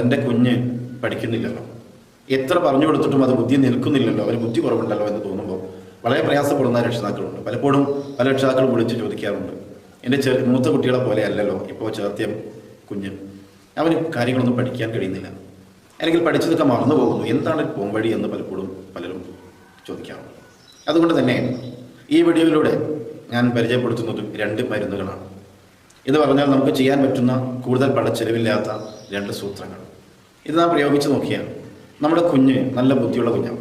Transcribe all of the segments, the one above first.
എന്റെ കുഞ്ഞ് പഠിക്കുന്നില്ലല്ലോ. എത്ര പറഞ്ഞു കൊടുത്തിട്ടും അത് ബുദ്ധി നിൽക്കുന്നില്ലല്ലോ. അവന് ബുദ്ധി കുറവുണ്ടല്ലോ എന്ന് തോന്നുമ്പോൾ വളരെ പ്രയാസപ്പെടുന്ന രക്ഷിതാക്കളുണ്ട്. പലപ്പോഴും പല രക്ഷിതാക്കളും വിളിച്ച് ചോദിക്കാറുണ്ട്. എന്റെ ചെറു മൂത്ത കുട്ടികളെ പോലെ അല്ലല്ലോ. ഇപ്പോൾ ചേർത്തിയ കുഞ്ഞ്. അവന് കാര്യങ്ങളൊന്നും പഠിക്കാൻ കഴിയുന്നില്ല. അല്ലെങ്കിൽ പഠിച്ചതൊക്കെ മറന്നു പോകുന്നു. എന്താണ് പോംവഴി എന്ന് പലപ്പോഴും പലരും ചോദിക്കാറുണ്ട്. അതുകൊണ്ട് തന്നെ ഈ വീഡിയോയിലൂടെ ഞാൻ പരിചയപ്പെടുത്തുന്നതും രണ്ട് മരുന്നുകളാണ്. എന്ന് പറഞ്ഞാൽ നമുക്ക് ചെയ്യാൻ പറ്റുന്ന കൂടുതൽ പണച്ചെലവില്ലാത്ത രണ്ട് സൂത്രങ്ങൾ. ഇത് നാം പ്രയോഗിച്ച് നോക്കിയാൽ നമ്മുടെ കുഞ്ഞ് നല്ല ബുദ്ധിയുള്ള കുഞ്ഞാണ്.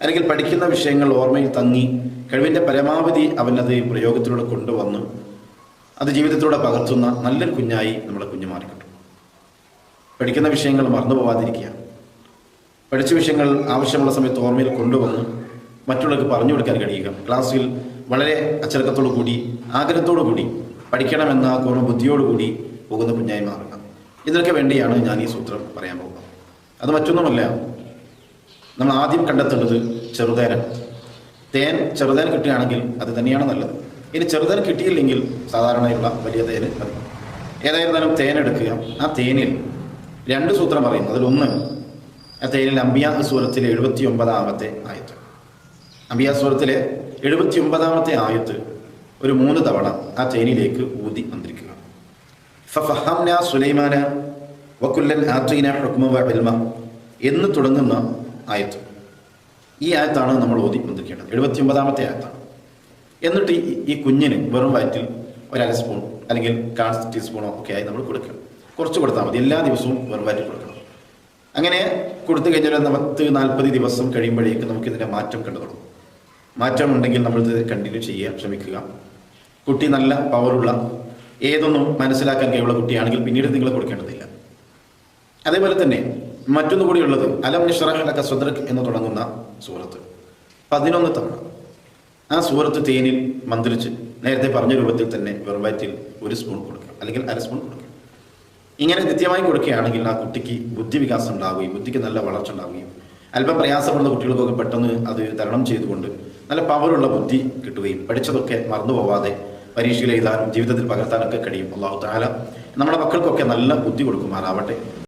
അല്ലെങ്കിൽ പഠിക്കുന്ന വിഷയങ്ങൾ ഓർമ്മയിൽ തങ്ങി കഴിവിന്റെ പരമാവധി അവനത് പ്രയോഗത്തിലൂടെ കൊണ്ടുവന്ന് അത് ജീവിതത്തിലൂടെ പകർത്തുന്ന നല്ലൊരു കുഞ്ഞായി നമ്മുടെ കുഞ്ഞ് മാറിക്കിട്ടും. പഠിക്കുന്ന വിഷയങ്ങൾ മറന്നു പോവാതിരിക്കുക. പഠിച്ച വിഷയങ്ങൾ ആവശ്യമുള്ള സമയത്ത് ഓർമ്മയിൽ കൊണ്ടുവന്ന് മറ്റുള്ളവർക്ക് പറഞ്ഞു കൊടുക്കാൻ കഴിയുക. ക്ലാസ്സിൽ വളരെ അച്ചടക്കത്തോടു കൂടി ആഗ്രഹത്തോടു കൂടി പഠിക്കണമെന്ന കുറവ് ബുദ്ധിയോടുകൂടി പോകുന്ന കുഞ്ഞായി മാറുക ഇതിനൊക്കെ വേണ്ടിയാണ് ഞാൻ ഈ സൂത്രം പറയാൻ പോകുന്നത്. അത് മറ്റൊന്നുമല്ല നമ്മൾ ആദ്യം കണ്ടെത്തേണ്ടത് ചെറുതേനാണ് തേൻ ചെറുതേൻ കിട്ടുകയാണെങ്കിൽ അത് തന്നെയാണ് നല്ലത്. ഇനി ചെറുതേൻ കിട്ടിയില്ലെങ്കിൽ സാധാരണയുള്ള വലിയ തേന് മതി. ഏതായിരുന്നാലും തേൻ എടുക്കുക. ആ തേനിൽ രണ്ട് സൂത്രം പറയുന്നു അതിലൊന്ന് ആ തേനിൽ അമ്പിയാ സൂരത്തിലെ എഴുപത്തി ഒമ്പതാമത്തെ ആയത്ത്. അമ്പിയാ സൂരത്തിലെ എഴുപത്തി ഒമ്പതാമത്തെ ആയത്ത് ഒരു മൂന്ന് തവണ ആ ചെയിനിലേക്ക് ഊതി ഫഫഹംന സുലൈമാന വക്കുല്ലൻ ആറ്റീന ഹുക്മ എന്ന് തുടങ്ങുന്ന ആയത്ത്. ഈ ആയത്താണ് നമ്മൾ ഓതി മന്ത്രിക്കേണ്ടത് എഴുപത്തി ഒമ്പതാമത്തെ ആയത്താണ്. എന്നിട്ട് ഈ കുഞ്ഞിന് വെറും വയറ്റിൽ ഒരു സ്പൂൺ അല്ലെങ്കിൽ കാൽ ടീസ്പൂണോ ഒക്കെ ആയി നമ്മൾ കൊടുക്കണം. കുറച്ച് കൊടുത്താൽ മതി. എല്ലാ ദിവസവും വെറും വയറ്റിൽ കൊടുക്കണം. അങ്ങനെ കൊടുത്തു കഴിഞ്ഞാൽ പത്ത് നാൽപ്പത് ദിവസം കഴിയുമ്പോഴേക്കും നമുക്ക് ഇതിന്റെ മാറ്റം കണ്ടു തുടങ്ങും മാറ്റം ഉണ്ടെങ്കിൽ നമ്മളിത് കണ്ടിന്യൂ ചെയ്യാൻ ശ്രമിക്കുക. കുട്ടി നല്ല പവറുള്ള ഏതൊന്നും മനസ്സിലാക്കാൻ കഴിവുള്ള കുട്ടിയാണെങ്കിൽ പിന്നീട് നിങ്ങൾ കൊടുക്കേണ്ടതില്ല. അതേപോലെ തന്നെ മറ്റൊന്നു കൂടിയുള്ളത് അലം നിഷറഹലക്ക സ്വദ്രക് എന്ന് തുടങ്ങുന്ന സൂറത്ത്. പതിനൊന്ന് തവണ. ആ സൂറത്ത് തേനിൽ മന്ത്രിച്ച് നേരത്തെ പറഞ്ഞ രൂപത്തിൽ തന്നെ വെറുവാറ്റിൽ ഒരു സ്പൂൺ കൊടുക്കുക അല്ലെങ്കിൽ അര സ്പൂൺ കൊടുക്കുക ഇങ്ങനെ നിത്യമായി കൊടുക്കുകയാണെങ്കിൽ ആ കുട്ടിക്ക് ബുദ്ധി വികാസം ഉണ്ടാവുകയും ബുദ്ധിക്ക് നല്ല വളർച്ച ഉണ്ടാവുകയും അല്പം പ്രയാസപ്പെടുന്ന കുട്ടികൾക്കൊക്കെ പെട്ടെന്ന് അത് തരണം ചെയ്തുകൊണ്ട് നല്ല പവറുള്ള ബുദ്ധി കിട്ടുകയും പഠിച്ചതൊക്കെ മറന്നു പോവാതെ പരീക്ഷയിൽ എഴുതാനും ജീവിതത്തിൽ പകർത്താനൊക്കെ കഴിയും. അള്ളാഹു താല നമ്മുടെ മക്കൾക്കൊക്കെ നല്ല ബുദ്ധി കൊടുക്കുമാറാവട്ടെ.